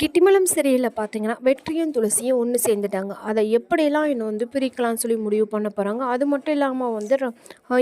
கிட்டிமலம் சிறையில் பார்த்தீங்கன்னா வெற்றியும் துளசியும் ஒன்று சேர்ந்துட்டாங்க. அதை எப்படியெல்லாம் இன்னும் வந்து பிரிக்கலாம்னு சொல்லி முடிவு பண்ண போகிறாங்க அது மட்டும் இல்லாமல் வந்து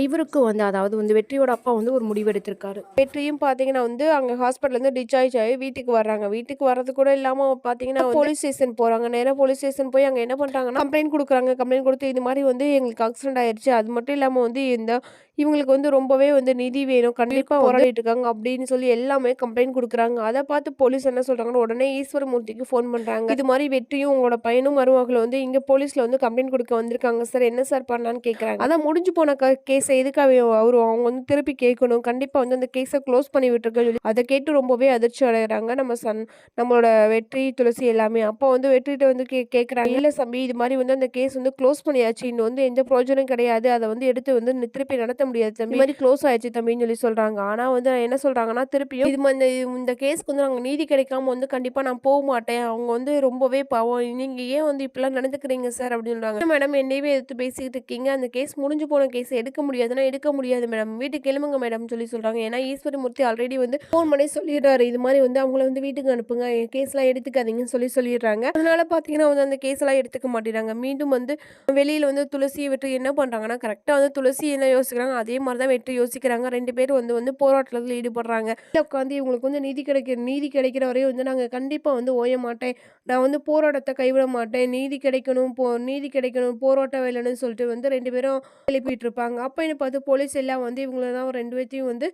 இவருக்கு வந்து அதாவது வந்து வெற்றியோட அப்பா வந்து ஒரு முடிவு எடுத்திருக்காரு. வெற்றியும் பார்த்தீங்கன்னா வந்து அங்கே ஹாஸ்பிட்டல்லேருந்து டிஸ்சார்ஜ் ஆகி வீட்டுக்கு வர்றாங்க. வீட்டுக்கு வர்றது கூட இல்லாமல் பார்த்தீங்கன்னா போலீஸ் ஸ்டேஷன் போகிறாங்க நேராக போலீஸ் ஸ்டேஷன் போய் அங்கே என்ன பண்ணுறாங்கன்னா கம்ப்ளைண்ட் கொடுக்குறாங்க. கம்ப்ளைண்ட் கொடுத்து இது மாதிரி வந்து எங்களுக்கு ஆக்சிடென்ட் ஆயிடுச்சு அது மட்டும் இல்லாமல் வந்து இந்த இவங்களுக்கு வந்து ரொம்பவே வந்து நிதி வேணும். கண்டிப்பாக போராடிட்டு இருக்காங்க அப்படின்னு சொல்லி எல்லாமே கம்ப்ளைண்ட் கொடுக்குறாங்க. அதை பார்த்து போலீஸ் என்ன சொல்கிறாங்கன்னா உடனே ஈஸ்வரமூர்த்திக்கு ஃபோன் பண்ணுறாங்க இது மாதிரி வெற்றியும் உங்களோட பையனும் மருமகளும் வந்து இங்கே போலீஸில் வந்து கம்ப்ளைண்ட் கொடுக்க வந்திருக்காங்க. சார் என்ன சார் பண்ணான்னு கேட்குறாங்க அதான் முடிஞ்சு போன கேஸை எதுக்காக அவர் அவங்க வந்து திருப்பி கேட்கணும். கண்டிப்பாக வந்து அந்த கேஸை க்ளோஸ் பண்ணி விட்டுருக்க சொல்லி அதை கேட்டு ரொம்பவே அதிர்ச்சி அடைகிறாங்க நம்ம சன் நம்மளோட வெற்றி துளசி எல்லாமே. அப்போ வந்து வெற்றிட்ட வந்து கே கேட்குறாங்க இல்லை சம்பி இது மாதிரி வந்து அந்த கேஸ் வந்து க்ளோஸ் பண்ணியாச்சு. இன்னும் வந்து எந்த ப்ரோஜனம் கிடையாது. அதை வந்து எடுத்து வந்து திருப்பி நடத்த முடியாது தம்பி. மாதிரி க்ளோஸ் ஆயிடுச்சு தம்பின்னு சொல்லி சொல்கிறாங்க ஆனால் வந்து என்ன சொல்கிறாங்கன்னா திருப்பியும் இது மாதிரி இந்த- இந்த கேஸ்க்கு வந்து நாங்கள் நீதி கிடைக்காம வந்து கண்டிப்பாக நான் போக மாட்டேன். அவங்க வந்து ரொம்பவே பாவம். நீங்கள் ஏன் வந்து இப்படிலாம் நடந்துக்கிறீங்க சார் அப்படின்னு சொல்கிறாங்க மேடம் என்னையவே எடுத்து பேசிக்கிட்டு இருக்கீங்க. அந்த கேஸ் முடிஞ்சு போன கேஸ் எடுக்க முடியாதுன்னா எடுக்க முடியாது மேடம் வீட்டுக்கு கிளம்புங்க மேடம் சொல்லி சொல்கிறாங்க ஏன்னா ஈஸ்வரமூர்த்தி ஆல்ரெடி வந்து ஃபோன் பண்ணி சொல்லிடுறாரு. இது மாதிரி வந்து அவங்கள வந்து வீட்டுக்கு அனுப்புங்க. என் கேஸ்லாம் எடுத்துக்காதீங்கன்னு சொல்லி சொல்லிடுறாங்க. அதனால பார்த்தீங்கன்னா வந்து அந்த கேஸ்லாம் எடுத்துக்க மாட்டேறாங்க. மீண்டும் வந்து வெளியில் வந்து துளசியை விட்டு என்ன பண்ணுறாங்கன்னா கரெக்டாக வந்து துளசி என்ன யோசிக்கிறாங்க? அதே மாதிரி தான் வெற்றி யோசிக்கிறாங்க. ரெண்டு பேரும் வந்து வந்து போராட்டத்தில் ஈடுபடுறாங்க. உட்காந்து இவங்களுக்கு வந்து நீதி கிடைக்கிற நீதி கிடைக்கிற வரையும் வந்து நாங்கள் கண்டிப்பாக வந்து ஓய மாட்டேன். நான் வந்து போராட்டத்தை கைவிட மாட்டேன். நீதி கிடைக்கணும் போ நீதி கிடைக்கணும் போராட்டம் வேலைன்னு சொல்லிட்டு வந்து ரெண்டு பேரும் எழுப்பிட்டு இருப்பாங்க. அப்போ என்ன பார்த்து போலீஸ் எல்லாம் வந்து இவங்கள தான் ரெண்டு பேர்த்தையும் வந்து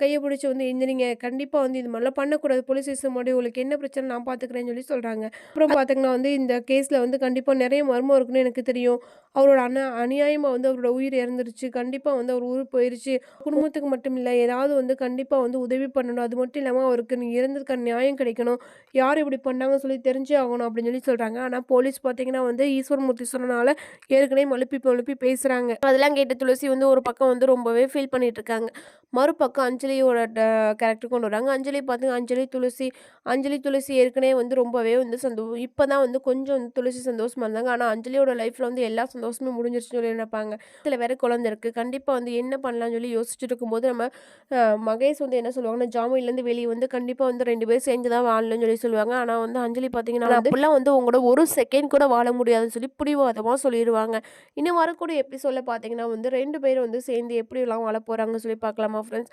கையை பிடிச்சி வந்து எந்திரிங்க. கண்டிப்பாக வந்து இது மாதிரிலாம் பண்ணக்கூடாது. போலீஸ் ஸ்டேஷன் முன்னாடி உங்களுக்கு என்ன பிரச்சனை நான் பார்த்துக்கிறேன்னு சொல்லி சொல்கிறாங்க அப்புறம் பார்த்தீங்கன்னா வந்து இந்த கேஸில் வந்து கண்டிப்பாக நிறைய மர்மம் இருக்குன்னு எனக்கு தெரியும். அவரோட அண்ணா அநியாயமாக வந்து அவரோட உயிர் இறந்துருச்சு. கண்டிப்பாக வந்து அவர் ஊர் போயிருச்சு. குடும்பத்துக்கு மட்டும் இல்லை ஏதாவது வந்து கண்டிப்பாக வந்து உதவி பண்ணணும். அது மட்டும் இல்லாமல் அவருக்கு நீ இறந்ததுக்கான நியாயம் கிடைக்கணும். யார் இப்படி பண்ணாங்கன்னு சொல்லி தெரிஞ்சே ஆகணும் அப்படின்னு சொல்லி சொல்கிறாங்க ஆனால் போலீஸ் பார்த்தீங்கன்னா வந்து ஈஸ்வரமூர்த்தி சொன்னனால ஏற்கனவே மழுப்பி மழுப்பி பேசுகிறாங்க அதெல்லாம் கேட்ட துளசி வந்து ஒரு பக்கம் வந்து ரொம்பவே ஃபீல் பண்ணிட்டு இருக்காங்க. மறுபக்கம் அஞ்சலியோட கேரக்டர் கொண்டு வராங்க. அஞ்சலி பார்த்துங்க அஞ்சலி துளசி அஞ்சலி துளசி ஏற்கனவே வந்து ரொம்பவே வந்து சந்தோ இப்போ தான் வந்து கொஞ்சம் வந்து துளசி சந்தோஷமா இருந்தாங்க. ஆனால் அஞ்சலியோட லைஃப்பில் வந்து எல்லா சந்தோஷமும் முடிஞ்சிருச்சுன்னு சொல்லி நினைப்பாங்க. இதில் வேற குழந்தை இருக்குது கண்டிப்பாக வந்து என்ன பண்ணலாம்னு சொல்லி யோசிச்சுட்டு இருக்கும்போது நம்ம மகேஷ் வந்து என்ன சொல்லுவாங்கன்னா ஜாமீன்லேருந்து வெளியே வந்து கண்டிப்பாக வந்து ரெண்டு பேரும் சேர்ந்து தான் வாழணும்னு சொல்லி சொல்லுவாங்க. ஆனால் வந்து அஞ்சலி பார்த்தீங்கன்னா அப்படிலாம் வந்து உங்களோட ஒரு செகண்ட் கூட வாழ முடியாதுன்னு சொல்லி பிடிவாதமாக சொல்லிடுவாங்க இன்னும் வரக்கூடிய எபிசோடில் பார்த்தீங்கன்னா வந்து ரெண்டு பேரும் வந்து சேர்ந்து எப்படிலாம் வாழ போகிறாங்கன்னு சொல்லி பார்க்கலாமா ஃப்ரெண்ட்ஸ்